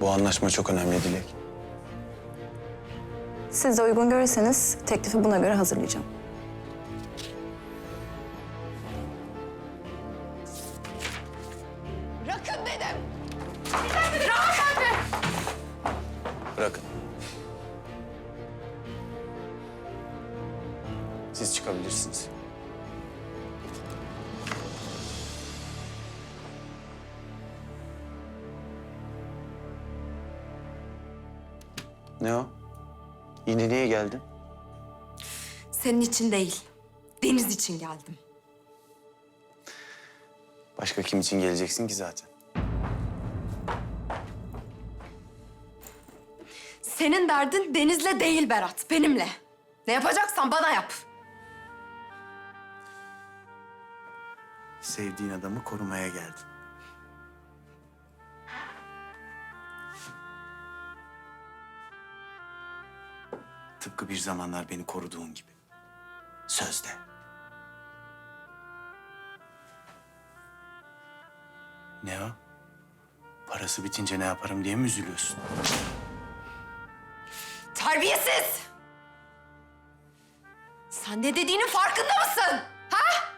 Bu anlaşma çok önemli Dilek. Siz de uygun görürseniz teklifi buna göre hazırlayacağım. Bırakın dedim. Bırakın. Siz çıkabilirsiniz. Ne o? Yine niye geldin? Senin için değil, Deniz için geldim. Başka kim için geleceksin ki zaten? Senin derdin Deniz'le değil Berat, benimle. Ne yapacaksan bana yap. Sevdiğin adamı korumaya geldin. Tıpkı bir zamanlar beni koruduğun gibi. Sözde. Ne o? Parası bitince ne yaparım diye mi üzülüyorsun? Terbiyesiz! Sen ne dediğinin farkında mısın? Ha?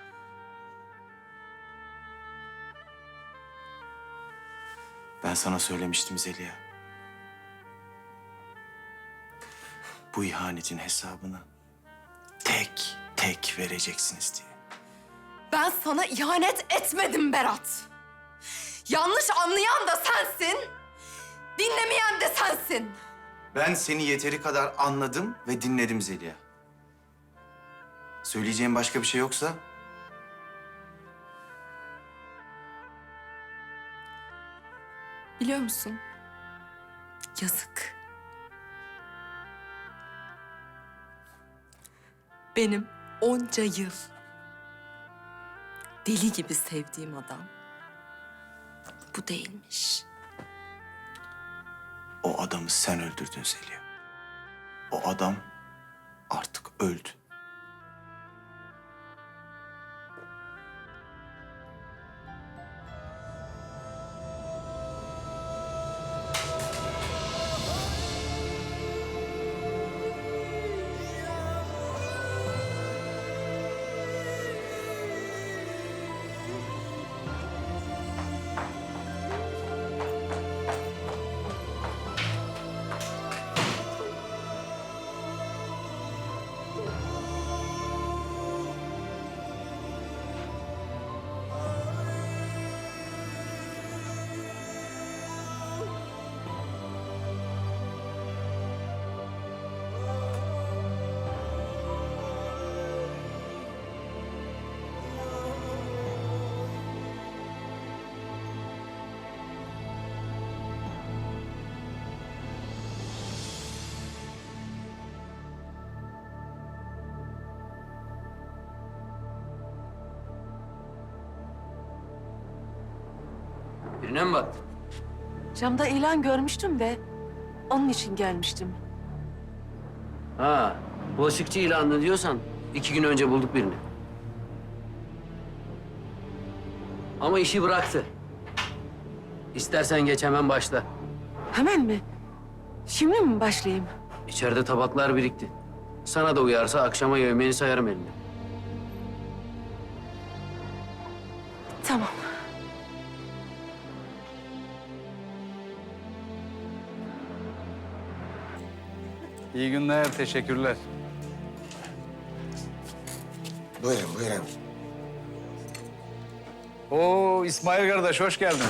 Ben sana söylemiştim Zeliha. Bu ihanetin hesabını tek tek vereceksiniz diye. Ben sana ihanet etmedim Berat. Yanlış anlayan da sensin, dinlemeyen de sensin. Ben seni yeteri kadar anladım ve dinledim Zeliha. Söyleyeceğim başka bir şey yoksa Biliyor musun? Yazık. Benim onca yıl deli gibi sevdiğim adam bu değilmiş. o adamı sen öldürdün Zeliha. O adam artık öldü. Birine mi baktın? Camda ilan görmüştüm de onun için gelmiştim. Ha, bulaşıkçı ilanını diyorsan iki gün önce bulduk birini. Ama işi bıraktı. İstersen geç hemen başla. Hemen mi? Şimdi mi başlayayım? İçeride tabaklar birikti. Sana da uyarsa akşama yemeğini sayarım eline. Tamam. İyi günler, teşekkürler. Buyurun, buyurun. Oo İsmail kardeş, hoş geldin.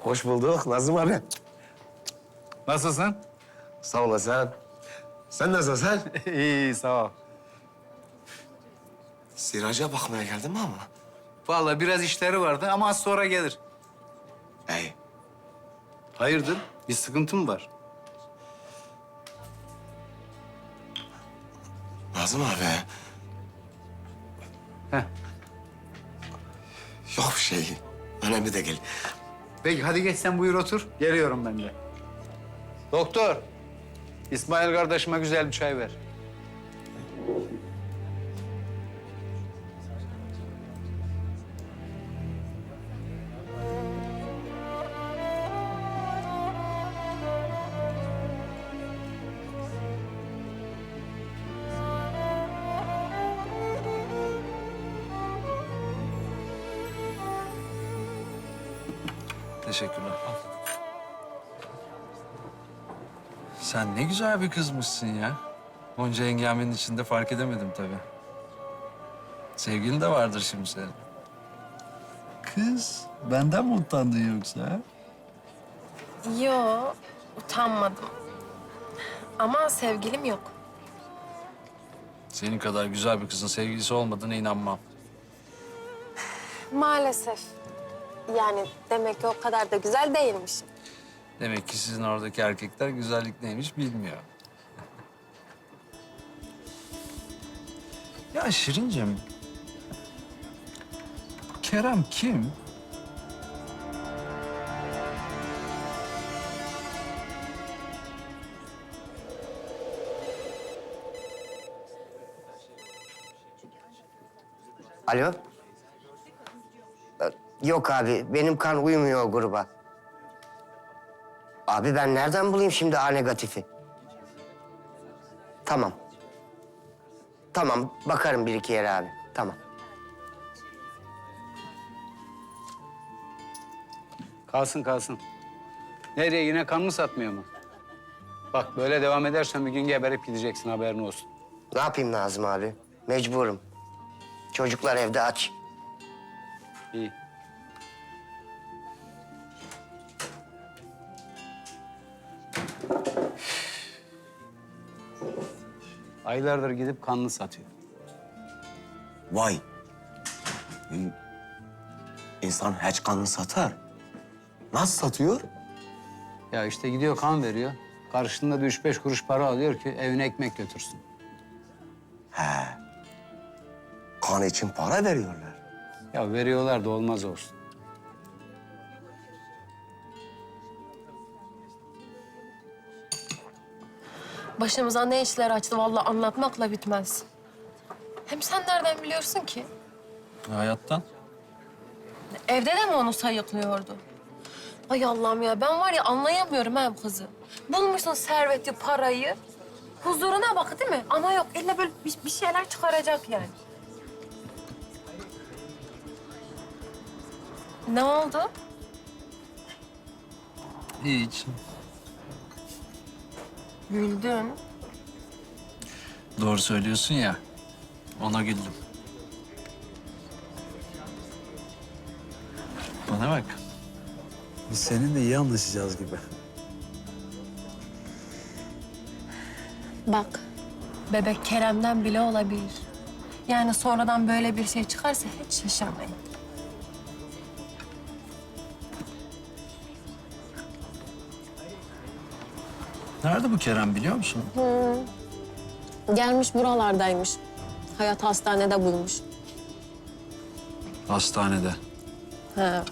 Hoş bulduk Nazım abi. Nasılsın? Sağ olasın. Sen nasılsın? İyi, sağ ol. Siraca bakmaya geldim ama. Vallahi biraz işleri vardı ama az sonra gelir. Ey, Hayırdır? Bir sıkıntı mı var? Nazım abi. Heh. Yok bir şey. Önemli de değil. Peki hadi geç sen buyur otur. Geliyorum ben de. Doktor, İsmail kardeşime güzel bir çay ver. Teşekkürler. Sen ne güzel bir kızmışsın ya. Onca engelmenin içinde fark edemedim tabii. Sevgilin de vardır şimdi senin. Kız, benden mi utandın yoksa? ha? Yo, utanmadım. Ama sevgilim yok. Senin kadar güzel bir kızın sevgilisi olmadığına inanmam. Maalesef. Yani demek ki o kadar da güzel değilmişim. Demek ki sizin oradaki erkekler güzellik neymiş bilmiyor. ya Şirincim, Kerem kim? Alo? Yok abi, benim kan uymuyor o gruba. Abi ben nereden bulayım şimdi A negatifi? Tamam. Tamam, bakarım bir iki yere abi. Tamam. Kalsın kalsın. Nereye yine kan mı satmıyor mu? Bak böyle devam edersen bir gün geberip gideceksin haberin olsun. Ne yapayım Nazım abi? Mecburum. Çocuklar evde aç. İyi. Aylardır gidip kanını satıyor. Vay. İn- İnsan hiç kanını satar. Nasıl satıyor? Ya işte gidiyor kan veriyor. Karşılığında bir üç beş kuruş para alıyor ki evine ekmek götürsün. He. Kan için para veriyorlar. Ya veriyorlar da olmaz olsun. Başımıza ne işler açtı vallahi anlatmakla bitmez. Hem sen nereden biliyorsun ki? Hayattan. Evde de mi onu sayıklıyordu? Ay Allah'ım ya ben var ya anlayamıyorum hem kızı. Bulmuşsun serveti, parayı. Huzuruna bak değil mi? Ama yok illa böyle bir, bir şeyler çıkaracak yani. Ne oldu? Hiç. Güldün. Doğru söylüyorsun ya. Ona güldüm. Bana bak. Biz seninle iyi anlaşacağız gibi. Bak, bebek Kerem'den bile olabilir. Yani sonradan böyle bir şey çıkarsa hiç şaşırmayın. Nerede bu Kerem biliyor musun? Gelmiş buralardaymış. Hayat hastanede bulmuş. Hastanede. Ha.